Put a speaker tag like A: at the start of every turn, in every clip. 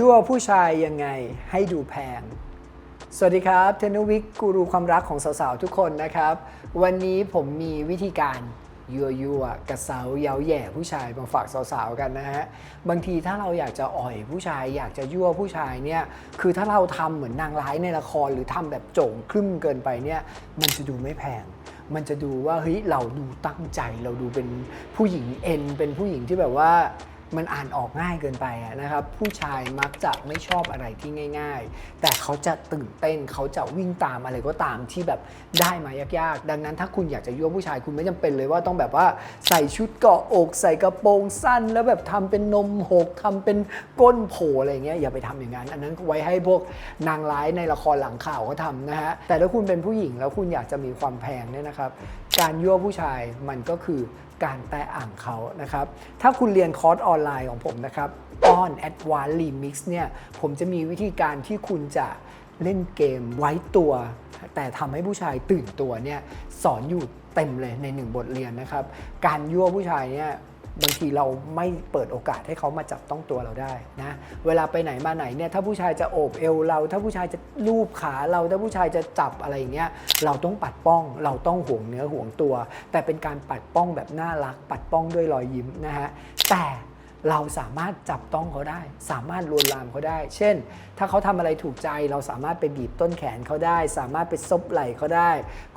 A: ยั่วผู้ชายยังไงให้ดูแพง สวัสดีครับเทนวิกกูรูความรักของสาวๆทุกคนนะครับ วันนี้ผมมีวิธีการยั่วยั่วๆกระเซาเย้าแย่ผู้ชายมาฝากสาวๆกันนะฮะบางทีถ้าเราอยากจะอ่อยผู้ชายอยากจะยั่วผู้ชายเนี่ยคือถ้าเราทำเหมือนนางร้ายในละครหรือทำแบบโจ่งครึ่มเกินไปเนี่ยมันจะดูไม่แพงมันจะดูว่าเฮ้ยเราดูตั้งใจเราดูเป็นผู้หญิงเอ็นเป็นผู้หญิงที่แบบว่า มันอ่านออกง่ายเกินไปนะครับ ผู้ชายมักจะไม่ชอบอะไรที่ง่าย ๆ แต่เขาจะตื่นเต้นเขาจะวิ่งตามอะไรก็ตามที่แบบได้มายากๆ ดังนั้นถ้าคุณอยากจะยั่วผู้ชายคุณไม่จำเป็นเลยว่าต้องแบบว่าใส่ชุดเกาะอกใส่กระโปรงสั้น แล้วแบบทำเป็นนมหกทำเป็นก้นโผล่อะไรเงี้ยอย่าไปทำอย่างนั้น อันนั้นไว้ให้พวกนางร้ายในละครหลังข่าวเขาทำนะฮะแต่ถ้าคุณเป็นผู้หญิงแล้วคุณอยากจะมีความแพงเนี่ยนะครับ การยั่วผู้ชายมันก็คือการแตะอ่างเขานะครับถ้าคุณเรียนคอร์สออนไลน์ของผมนะครับ On Advanced Remix เนี่ยผมจะมีวิธีการที่คุณจะเล่นเกมไว้ตัว แต่ทำให้ผู้ชายตื่นตัวเนี่ยสอนอยู่เต็มเลยในหนึ่งบทเรียนนะครับ การยั่วผู้ชายเนี่ยบางทีเราไม่เปิดโอกาสให้เขามาจับต้องตัวเราได้นะ เวลาไปไหนมาไหนเนี่ยถ้าผู้ชายจะโอบเอวเรา ถ้าผู้ชายจะลูบขาเราถ้าผู้ชายจะจับอะไรอย่างเงี้ยเราต้องปัดป้องเราต้องห่วงเนื้อห่วงตัว แต่เป็นการปัดป้องแบบน่ารัก ปัดป้องด้วยรอยยิ้มนะฮะแต่ เราสามารถจับต้องเขาได้ สามารถลวนลามเขาได้ เช่น ถ้าเขาทำอะไรถูกใจเราสามารถไปบีบต้นแขนเขาได้ สามารถไปซบไหล่เขาได้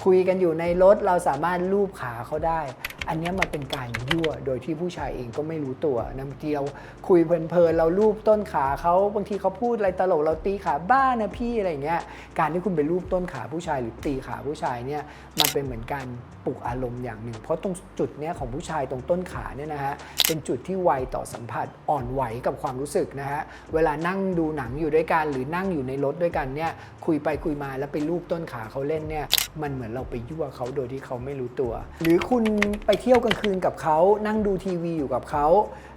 A: คุยกันอยู่ในรถเราสามารถลูบขาเขาได้ อันนี้มันเป็นการยั่วโดยที่ผู้ชายเองก็ไม่รู้ตัวนะบางทีเราคุยเพลินๆเราลูบต้นขาเขาบางทีเขาพูดอะไรตลกเราตีขาบ้านะพี่อะไรเงี้ยการที่คุณไปลูบต้นขาผู้ชายหรือตีขาผู้ชายเนี่ยมันเป็นเหมือนการปลุกอารมณ์อย่างหนึ่ง เพราะตรงจุดเนี้ยของผู้ชายตรงต้นขาเนี่ยนะฮะเป็นจุดที่ไวต่อสัมผัสอ่อนไหวกับความรู้สึกนะฮะเวลานั่งดูหนังอยู่ด้วยกันหรือนั่งอยู่ในรถด้วยกันเนี่ยคุยไปคุยมาแล้วไปลูบต้นขาเขาเล่นเนี่ยมันเหมือนเราไปยั่วเขาโดยที่เขาไม่รู้ตัว หรือคุณไปเที่ยวกลางคืนกับเขานั่งดูทีวีอยู่กับเขา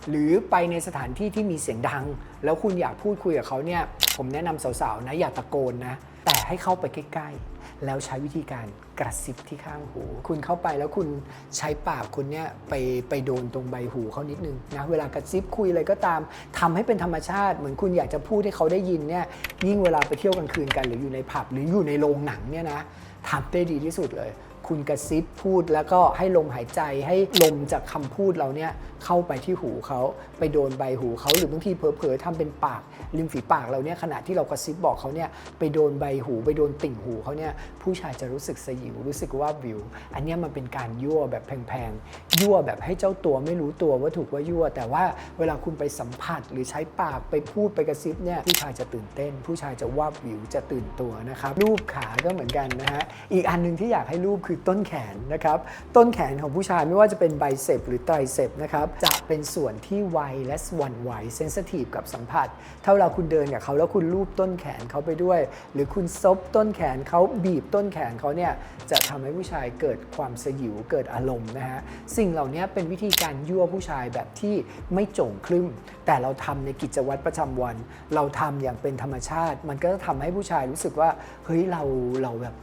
A: หรือไปในสถานที่ที่มีเสียงดัง แล้วคุณอยากพูดคุยกับเขาเนี่ย ผมแนะนำสาวๆนะอย่าตะโกนนะ แต่ให้เข้าไปใกล้ๆ แล้วใช้วิธีการกระซิบที่ข้างหู คุณเข้าไปแล้วคุณใช้ปากคุณเนี่ยไปไปโดนตรงใบหูเขานิดนึงนะเวลากระซิบคุยอะไรก็ตามทำให้เป็นธรรมชาติ เหมือนคุณอยากจะพูดให้เขาได้ยินเนี่ยยิ่งเวลาไปเที่ยวกลางคืนกัน หรืออยู่ในผับหรืออยู่ในโรงหนังเนี่ยนะทำได้ดีที่สุดเลย คุณกระซิบพูดแล้วก็ให้ลมหายใจให้ลมจากคำพูดเราเนี่ยเข้าไปที่หูเขาไปโดนใบหูเขาหรือบางทีเผลอๆทำเป็นปากริมฝีปากเราเนี่ยขณะที่เรากระซิบบอกเขาเนี่ยไปโดนใบหู ไปโดนติ่งหูเขาเนี่ยผู้ชายจะรู้สึกสยิวรู้สึกว่าวิว อันเนี้ยมันเป็นการยั่วแบบแพงๆยั่วแบบให้เจ้าตัวไม่รู้ตัวว่าถูกว่ายั่ว แต่ว่าเวลาคุณไปสัมผัสหรือใช้ปากไปพูดไปกระซิบเนี่ยผู้ชายจะตื่นเต้น ผู้ชายจะว่าวิวจะตื่นตัวนะครับรูปขาก็เหมือนกันนะฮะอีกอันหนึ่งที่อยากให้รูปคือต้นแขนนะครับ ต้นแขนของผู้ชายไม่ว่าจะเป็นไบเซปหรือไตรเซปนะครับจะเป็นส่วนที่ไวและหวั่นไหวเซนสทีฟกับสัมผัส ถ้าเวลาคุณเดินกับเขาแล้วคุณรูปต้นแขนเขาไปด้วย หรือคุณซบต้นแขนเขาบีบต้นแขนเขาเนี่ยจะทำให้ผู้ชายเกิดความสยิวเกิดอารมณ์นะฮะสิ่งเหล่านี้เป็นวิธีการยั่วผู้ชายแบบที่ไม่โจ่งครึ่มแต่เราทำในกิจวัตรประจำวัน เราทำอย่างเป็นธรรมชาติ มันก็จะทำให้ผู้ชายรู้สึกว่าเฮ้ยเราเราแบบ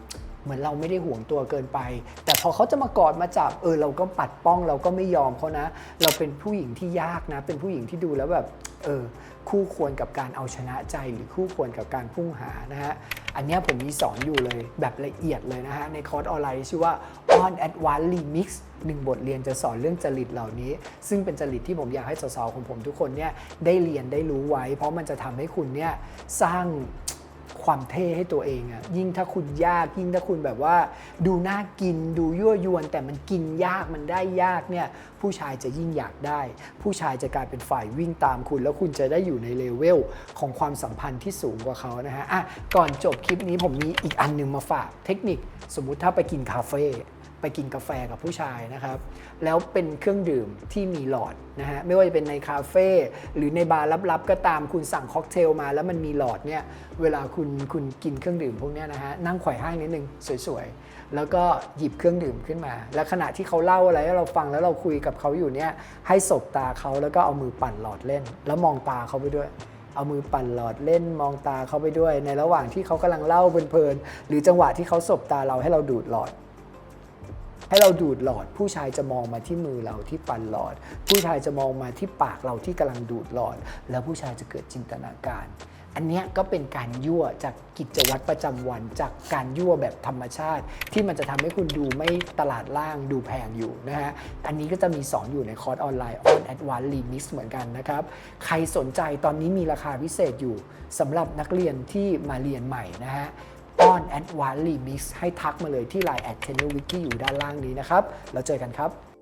A: เหมือนเราไม่ได้ห่วงตัวเกินไป แต่พอเขาจะมากอดมาจับเออเราก็ปัดป้องเราก็ไม่ยอมเขานะ เราเป็นผู้หญิงที่ยากนะ เป็นผู้หญิงที่ดูแล้วแบบเออคู่ควรกับการเอาชนะใจหรือคู่ควรกับการพุ่งหานะฮะอันนี้ผมมีสอนอยู่เลยแบบละเอียดเลยนะฮะในคอร์สออนไลน์ชื่อว่า On Advanced Remix หนึ่งบทเรียนจะสอนเรื่องจริตเหล่านี้ ซึ่งเป็นจริตที่ผมอยากให้สาวๆของผมทุกคนเนี่ยได้เรียนได้รู้ไว้ เพราะมันจะทำให้คุณเนี่ยสร้าง ความเท่ให้ตัวเองอะยิ่งถ้าคุณยากยิ่งถ้าคุณแบบว่า ดูน่ากินดูยั่วยวน แต่มันกินยากมันได้ยากเนี่ยผู้ชายจะยิ่งอยากได้ ผู้ชายจะกลายเป็นฝ่ายวิ่งตามคุณ แล้วคุณจะได้อยู่ในเลเวลของความสัมพันธ์ที่สูงกว่าเขานะฮะอะก่อนจบคลิปนี้ผมมีอีกอันหนึงมาฝากเทคนิค สมมุติถ้าไปกินคาเฟ่ ไปกินกาแฟกับผู้ชายนะครับ แล้วเป็นเครื่องดื่มที่มีหลอดนะฮะไม่ว่าจะเป็นในคาเฟ่หรือในบาร์ลับๆ ก็ตามคุณสั่งค็อกเทลมา แล้วมันมีหลอดเนี่ยเวลาคุณคุณกินเครื่องดื่มพวกเนี้ยนะฮะนั่งไขว่ห้างนิดนึงสวยๆ แล้วก็หยิบเครื่องดื่มขึ้นมา แล้วขณะที่เขาเล่าอะไรเราฟังแล้วเราคุยกับเขาอยู่เนี่ยให้สบตาเขาแล้วก็เอามือปั่นหลอดเล่น แล้วมองตาเขาไปด้วยเอามือปั่นหลอดเล่นมองตาเขาไปด้วย ในระหว่างที่เขากำลังเล่าเพลินๆหรือจังหวะที่เขาสบตาเราให้เราดูดหลอด ให้เราดูดหลอด ผู้ชายจะมองมาที่มือเราที่ฟันหลอด ผู้ชายจะมองมาที่ปากเราที่กำลังดูดหลอด แล้วผู้ชายจะเกิดจินตนาการ อันนี้ก็เป็นการยั่วจากกิจวัตรประจำวัน จากการยั่วแบบธรรมชาติ ที่มันจะทำให้คุณดูไม่ตลาดล่างดูแพงอยู่นะฮะอันนี้ก็จะมีสอนอยู่ในคอร์สออนไลน์ On Advanced Remix เหมือนกันนะครับใครสนใจตอนนี้มีราคาพิเศษอยู่สำหรับนักเรียนที่มาเรียนใหม่นะฮะ On Advanced Remix ให้ทักมาเลยที่ Line at t e n u r Wiki อยู่ด้านล่างนี้นะครับ แล้วเจอกันครับ